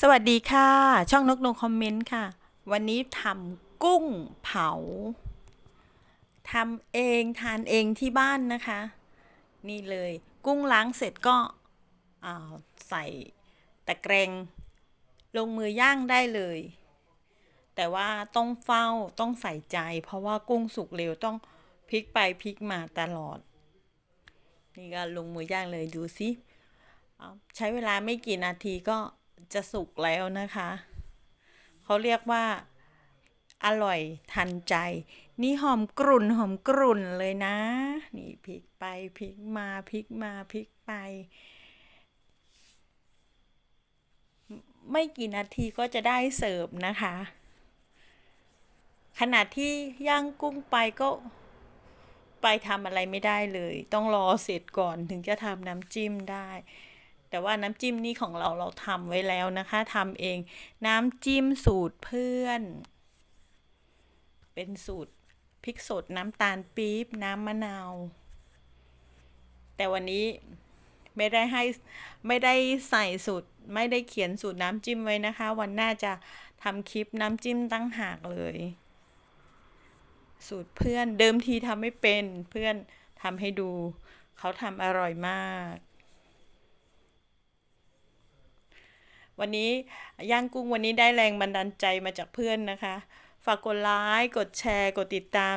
สวัสดีค่ะ ช่องนกนงคอมเมนต์ค่ะ วันนี้ทำกุ้งเผาทำเองทานเองที่บ้านนะคะ นี่เลยกุ้งล้างเสร็จก็อ่าใส่ตะแกรงลงมือย่างได้เลย แต่ว่าต้องเฝ้าต้องใส่ใจ เพราะว่ากุ้งสุกเร็วต้องพลิกไปพลิกมาตลอด นี่ก็ลงมือย่างเลยดูสิใช้เวลาไม่กี่นาทีก็ จะสุกแล้วนะคะ เขาเรียกว่า อร่อยทันใจ นี่หอมกรุ่นหอมกรุ่นเลยนะ นี่พลิกไปพลิกมาพลิกมาพลิกไป ไม่กี่นาทีก็จะได้เสิร์ฟนะคะ ขณะที่ย่างกุ้งไปก็ไปทำอะไรไม่ได้เลย ต้องรอเสร็จก่อนถึงจะทำน้ำจิ้มได้ แต่ว่าน้ำจิ้มนี่ของเราเราทำไว้แล้วนะคะทำเองน้ำจิ้มสูตรเพื่อน เป็นสูตรพริกสดน้ำตาลปี๊บน้ำมะนาว แต่วันนี้ไม่ได้ให้ไม่ได้ใส่สูตรไม่ได้เขียนสูตรน้ำจิ้มไว้นะคะ วันหน้าจะทำคลิปน้ำจิ้มตั้งหากเลย สูตรเพื่อนเดิมทีทำไม่เป็นเพื่อนทำให้ดู เขาทำอร่อยมาก วันนี้ย่างกุ้งวันนี้ได้แรงบันดาลใจมาจากเพื่อนนะคะ ฝากกดไลค์กดแชร์ กดติดตาม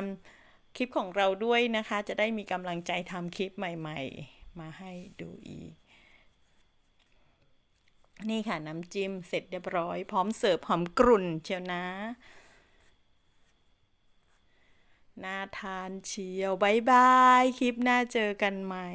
คลิปของเราด้วยนะคะ จะได้มีกำลังใจทำคลิปใหม่ ๆ มาให้ดูอีก นี่ค่ะน้ำจิ้มเสร็จเรียบร้อย พร้อมเสิร์ฟหอมกรุ่นเชียวนะน่าทานเชียวบายบาย คลิปหน้าเจอกันใหม่